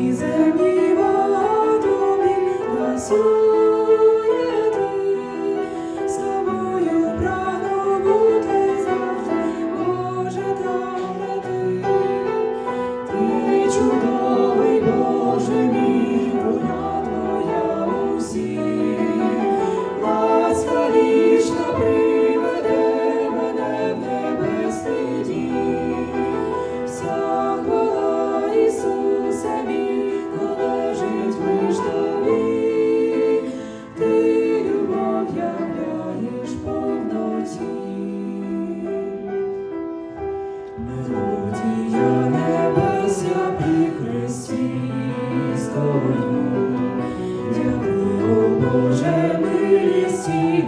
Iser mi vado bin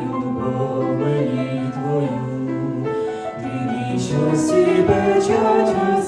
Любов мені твою, ти вічності печать.